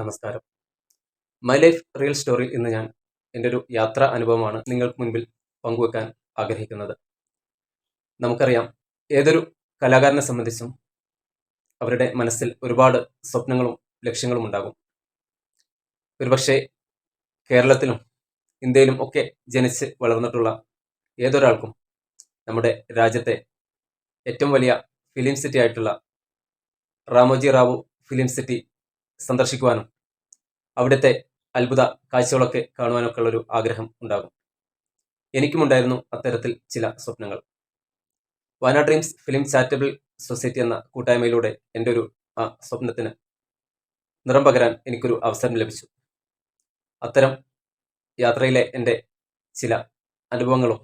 നമസ്കാരം. My life real story ഇന്ന് ഞാൻ എന്റെ ഒരു യാത്രാ അനുഭവമാണ് നിങ്ങൾക്ക് മുൻപിൽ പങ്കുവെക്കാൻ ആഗ്രഹിക്കുന്നത്. നമുക്കറിയാം ഏതൊരു കലാകാരനെ സംബന്ധിച്ചും അവരുടെ മനസ്സിൽ ഒരുപാട് സ്വപ്നങ്ങളും ലക്ഷ്യങ്ങളും ഉണ്ടാകും. ഒരുപക്ഷെ കേരളത്തിലും ഇന്ത്യയിലും ഒക്കെ ജനിച്ച് വളർന്നിട്ടുള്ള ഏതൊരാൾക്കും നമ്മുടെ രാജ്യത്തെ ഏറ്റവും വലിയ ഫിലിം സിറ്റി ആയിട്ടുള്ള റാമോജി റാവു ഫിലിം സിറ്റി സന്ദർശിക്കുവാനും അവിടുത്തെ അത്ഭുത കാഴ്ചകളൊക്കെ കാണുവാനൊക്കെ ഉള്ളൊരു ആഗ്രഹം ഉണ്ടാകും. എനിക്കുമുണ്ടായിരുന്നു അത്തരത്തിൽ ചില സ്വപ്നങ്ങൾ. വാന ഡ്രീംസ് ഫിലിം ചാരിറ്റബിൾ സൊസൈറ്റി എന്ന കൂട്ടായ്മയിലൂടെ എന്റെ ഒരു ആ സ്വപ്നത്തിന് നിറം പകരാൻ എനിക്കൊരു അവസരം ലഭിച്ചു. അത്തരം യാത്രയിലെ എന്റെ ചില അനുഭവങ്ങളും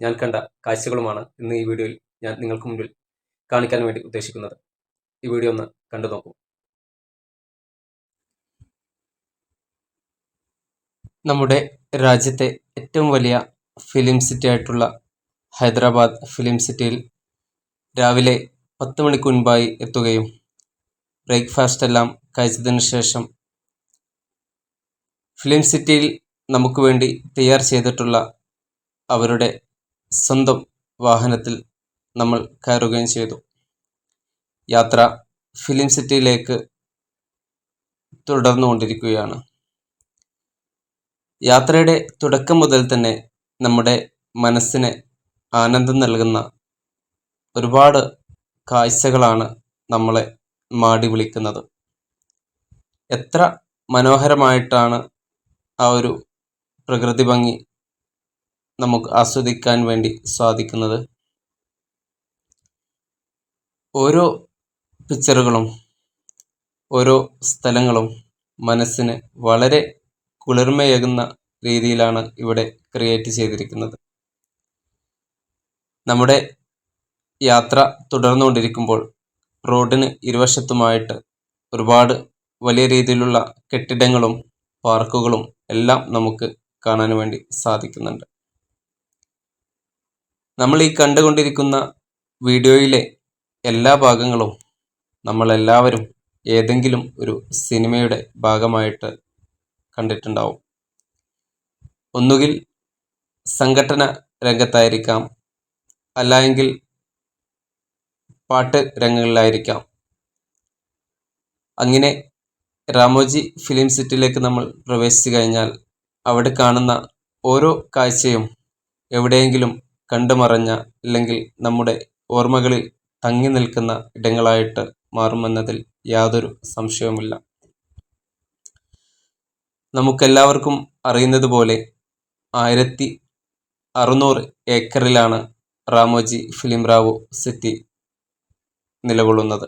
ഞാൻ കണ്ട കാഴ്ചകളുമാണ് ഇന്ന് ഈ വീഡിയോയിൽ ഞാൻ നിങ്ങൾക്ക് മുന്നിൽ കാണിക്കാൻ വേണ്ടി ഉദ്ദേശിക്കുന്നത്. ഈ വീഡിയോ ഒന്ന് കണ്ടു നോക്കൂ. നമ്മുടെ രാജ്യത്തെ ഏറ്റവും വലിയ ഫിലിം സിറ്റി ആയിട്ടുള്ള ഹൈദരാബാദ് ഫിലിം സിറ്റിയിൽ രാവിലെ പത്ത് മണിക്ക് മുൻപായി എത്തുകയും ബ്രേക്ക്ഫാസ്റ്റ് എല്ലാം കഴിച്ചതിന് ശേഷം ഫിലിം സിറ്റിയിൽ നമുക്ക് വേണ്ടി തയ്യാർ ചെയ്തിട്ടുള്ള അവരുടെ സ്വന്തം വാഹനത്തിൽ നമ്മൾ കയറുകയും ചെയ്തു. യാത്ര ഫിലിം സിറ്റിയിലേക്ക് തുടർന്നുകൊണ്ടിരിക്കുകയാണ്. യാത്രയുടെ തുടക്കം മുതൽ തന്നെ നമ്മുടെ മനസ്സിന് ആനന്ദം നൽകുന്ന ഒരുപാട് കാഴ്ചകളാണ് നമ്മളെ മാടി വിളിക്കുന്നത്. എത്ര മനോഹരമായിട്ടാണ് ആ ഒരു പ്രകൃതി ഭംഗി നമുക്ക് ആസ്വദിക്കാൻ വേണ്ടി സാധിക്കുന്നത്. ഓരോ പിക്ചറുകളും ഓരോ സ്ഥലങ്ങളും മനസ്സിന് വളരെ കുളിർമയേകുന്ന രീതിയിലാണ് ഇവിടെ ക്രിയേറ്റ് ചെയ്തിരിക്കുന്നത്. നമ്മുടെ യാത്ര തുടർന്നുകൊണ്ടിരിക്കുമ്പോൾ റോഡിന് ഇരുവശത്തുമായിട്ട് ഒരുപാട് വലിയ രീതിയിലുള്ള കെട്ടിടങ്ങളും പാർക്കുകളും എല്ലാം നമുക്ക് കാണാൻ വേണ്ടി സാധിക്കുന്നുണ്ട്. നമ്മൾ ഈ കണ്ടുകൊണ്ടിരിക്കുന്ന വീഡിയോയിലെ എല്ലാ ഭാഗങ്ങളും നമ്മളെല്ലാവരും ഏതെങ്കിലും ഒരു സിനിമയുടെ ഭാഗമായിട്ട് കണ്ടിട്ടുണ്ടാവും. ഒന്നുകിൽ സംഘടന രംഗത്തായിരിക്കാം അല്ലായെങ്കിൽ പാട്ട് രംഗങ്ങളിലായിരിക്കാം. അങ്ങനെ രാമോജി ഫിലിം സിറ്റിയിലേക്ക് നമ്മൾ പ്രവേശിച്ചു കഴിഞ്ഞാൽ അവിടെ കാണുന്ന ഓരോ കാഴ്ചയും എവിടെയെങ്കിലും കണ്ടുമറഞ്ഞ അല്ലെങ്കിൽ നമ്മുടെ ഓർമ്മകളിൽ തങ്ങി നിൽക്കുന്ന ഇടങ്ങളായിട്ട് മാറുമെന്നതിൽ യാതൊരു സംശയവുമില്ല. നമുക്കെല്ലാവർക്കും അറിയുന്നത് പോലെ ആയിരത്തി അറുന്നൂറ് ഏക്കറിലാണ് റാമോജി ഫിലിം റാവു സിറ്റി നിലകൊള്ളുന്നത്.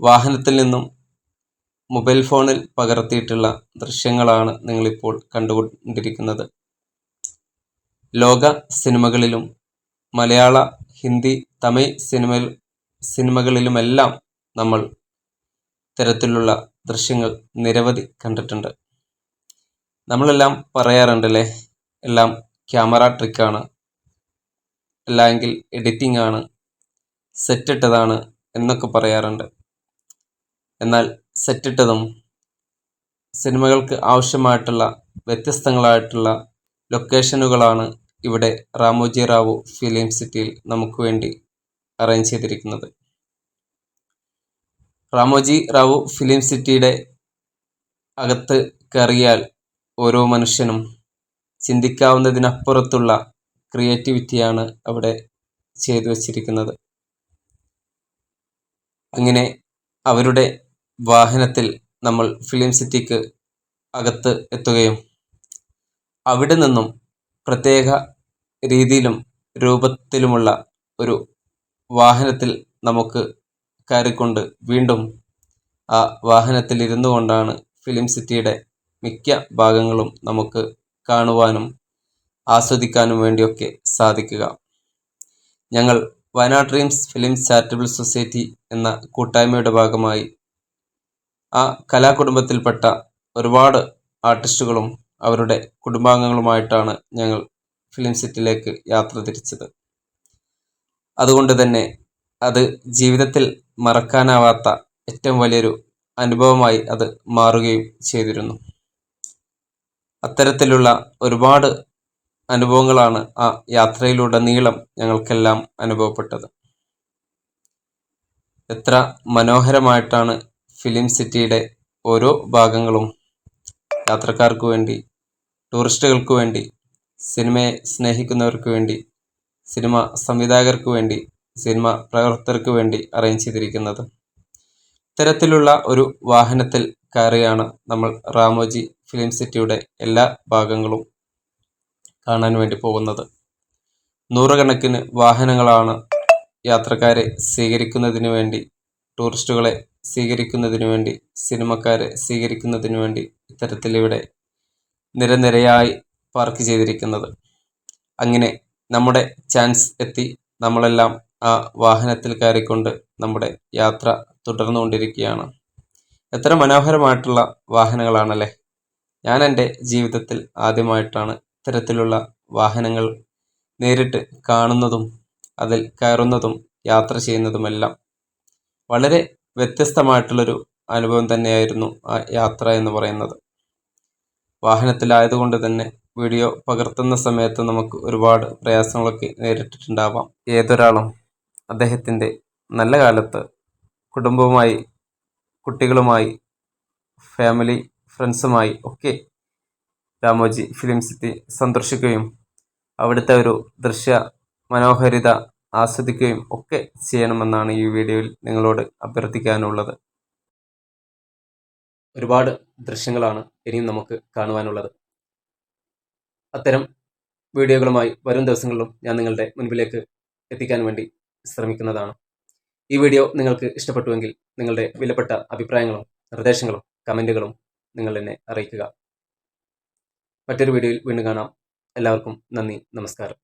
വാഹനത്തിൽ നിന്നും മൊബൈൽ ഫോണിൽ പകർത്തിയിട്ടുള്ള ദൃശ്യങ്ങളാണ് നിങ്ങളിപ്പോൾ കണ്ടുകൊണ്ടിരിക്കുന്നത്. ലോക സിനിമകളിലും മലയാള ഹിന്ദി തമിഴ് സിനിമ സിനിമകളിലുമെല്ലാം നമ്മൾ ഇത്തരത്തിലുള്ള ദൃശ്യങ്ങൾ നിരവധി കണ്ടിട്ടുണ്ട്. നമ്മളെല്ലാം പറയാറുണ്ടല്ലേ? എല്ലാം ക്യാമറ ട്രിക്കാണ്. അല്ലെങ്കിൽ എഡിറ്റിംഗ് ആണ് സെറ്റിട്ടതാണ് എന്നൊക്കെ പറയാറുണ്ട്. എന്നാൽ സെറ്റിട്ടതും സിനിമകൾക്ക് ആവശ്യമായിട്ടുള്ള വ്യത്യസ്തങ്ങളായിട്ടുള്ള ലൊക്കേഷനുകളാണ് ഇവിടെ റാമോജി റാവു ഫിലിം സിറ്റിയിൽ നമുക്ക് വേണ്ടി അറേഞ്ച് ചെയ്തിരിക്കുന്നത്. റാമോജി റാവു ഫിലിം സിറ്റിയുടെ അകത്ത് കയറിയാൽ ഓരോ മനുഷ്യനും ചിന്തിക്കാവുന്നതിനപ്പുറത്തുള്ള ക്രിയേറ്റിവിറ്റിയാണ് അവിടെ ചെയ്തു വച്ചിരിക്കുന്നത്. അങ്ങനെ അവരുടെ വാഹനത്തിൽ നമ്മൾ ഫിലിം സിറ്റിക്ക് അകത്ത് എത്തുകയും അവിടെ നിന്നും പ്രത്യേക രീതിയിലും രൂപത്തിലുമുള്ള ഒരു വാഹനത്തിൽ നമുക്ക് കയറിക്കൊണ്ട് വീണ്ടും ആ വാഹനത്തിൽ ഇരുന്നു കൊണ്ടാണ് ഫിലിം സിറ്റിയുടെ മിക്ക ഭാഗങ്ങളും നമുക്ക് കാണുവാനും ആസ്വദിക്കാനും വേണ്ടിയൊക്കെ സാധിക്കുക. ഞങ്ങൾ Wayanad Dreams Film Charitable Society എന്ന കൂട്ടായ്മയുടെ ഭാഗമായി ആ കലാകുടുംബത്തിൽപ്പെട്ട ഒരുപാട് ആർട്ടിസ്റ്റുകളും അവരുടെ കുടുംബാംഗങ്ങളുമായിട്ടാണ് ഞങ്ങൾ ഫിലിം സിറ്റിയിലേക്ക് യാത്ര തിരിച്ചത്. അതുകൊണ്ട് തന്നെ അത് ജീവിതത്തിൽ മറക്കാനാവാത്ത ഏറ്റവും വലിയൊരു അനുഭവമായി അത് മാറുകയും ചെയ്തിരുന്നു. അത്തരത്തിലുള്ള ഒരുപാട് അനുഭവങ്ങളാണ് ആ യാത്രയിലൂടെ യാത്രയിലുടനീളം ഞങ്ങൾക്കെല്ലാം അനുഭവപ്പെട്ടത്. എത്ര മനോഹരമായിട്ടാണ് ഫിലിം സിറ്റിയുടെ ഓരോ ഭാഗങ്ങളും യാത്രക്കാർക്ക് വേണ്ടി ടൂറിസ്റ്റുകൾക്ക് വേണ്ടി സിനിമയെ സ്നേഹിക്കുന്നവർക്ക് വേണ്ടി സിനിമ സംവിധായകർക്ക് വേണ്ടി സിനിമ പ്രവർത്തകർക്ക് വേണ്ടി അറേഞ്ച് ചെയ്തിരിക്കുന്നത്. ഇത്തരത്തിലുള്ള ഒരു വാഹനത്തിൽ കയറിയാണ് നമ്മൾ റാമോജി ഫിലിം സിറ്റിയുടെ എല്ലാ ഭാഗങ്ങളും കാണാൻ വേണ്ടി പോകുന്നത്. നൂറുകണക്കിന് വാഹനങ്ങളാണ് യാത്രക്കാരെ സ്വീകരിക്കുന്നതിന് വേണ്ടി ടൂറിസ്റ്റുകളെ സ്വീകരിക്കുന്നതിന് വേണ്ടി സിനിമക്കാരെ സ്വീകരിക്കുന്നതിന് വേണ്ടി ഇത്തരത്തിലിവിടെ നിരനിരയായി പാർക്ക് ചെയ്തിരിക്കുന്നത്. അങ്ങനെ നമ്മുടെ ചാൻസ് എത്തി നമ്മളെല്ലാം ആ വാഹനത്തിൽ കയറിക്കൊണ്ട് നമ്മുടെ യാത്ര തുടർന്നുകൊണ്ടിരിക്കുകയാണ്. എത്ര മനോഹരമായിട്ടുള്ള വാഹനങ്ങളാണല്ലേ? ഞാൻ എന്റെ ജീവിതത്തിൽ ആദ്യമായിട്ടാണ് ഇത്തരത്തിലുള്ള വാഹനങ്ങൾ നേരിട്ട് കാണുന്നതും അതിൽ കയറുന്നതും യാത്ര ചെയ്യുന്നതുമെല്ലാം. വളരെ വ്യത്യസ്തമായിട്ടുള്ളൊരു അനുഭവം തന്നെയായിരുന്നു ആ യാത്ര എന്ന് പറയുന്നത്. വാഹനത്തിലായതുകൊണ്ട് തന്നെ വീഡിയോ പകർത്തുന്ന സമയത്ത് നമുക്ക് ഒരുപാട് പ്രയാസങ്ങളൊക്കെ നേരിട്ടിട്ടുണ്ടാവാം. ഏതൊരാളും അദ്ദേഹത്തിന്റെ നല്ല കാലത്ത് കുടുംബവുമായി കുട്ടികളുമായി ഫാമിലി ഫ്രണ്ട്സുമായി ഒക്കെ രാമോജി ഫിലിം സിറ്റി സന്ദർശിക്കുകയും അവിടുത്തെ ഒരു ദൃശ്യ മനോഹരിത ആസ്വദിക്കുകയും ഒക്കെ ചെയ്യണമെന്നാണ് ഈ വീഡിയോയിൽ നിങ്ങളോട് അഭ്യർത്ഥിക്കാനുള്ളത്. ഒരുപാട് ദൃശ്യങ്ങളാണ് ഇനിയും നമുക്ക് കാണുവാനുള്ളത്. അത്തരം വീഡിയോകളുമായി വരും ദിവസങ്ങളിലും ഞാൻ നിങ്ങളുടെ മുൻപിലേക്ക് എത്തിക്കാൻ വേണ്ടി ശ്രമിക്കുന്നതാണ്. ഈ വീഡിയോ നിങ്ങൾക്ക് ഇഷ്ടപ്പെട്ടുവെങ്കിൽ നിങ്ങളുടെ വിലപ്പെട്ട അഭിപ്രായങ്ങളും നിർദ്ദേശങ്ങളും കമന്റുകളും നിങ്ങൾ എന്നെ അറിയിക്കുക. മറ്റൊരു വീഡിയോയിൽ വീണ്ടും കാണാം. എല്ലാവർക്കും നന്ദി നമസ്കാരം.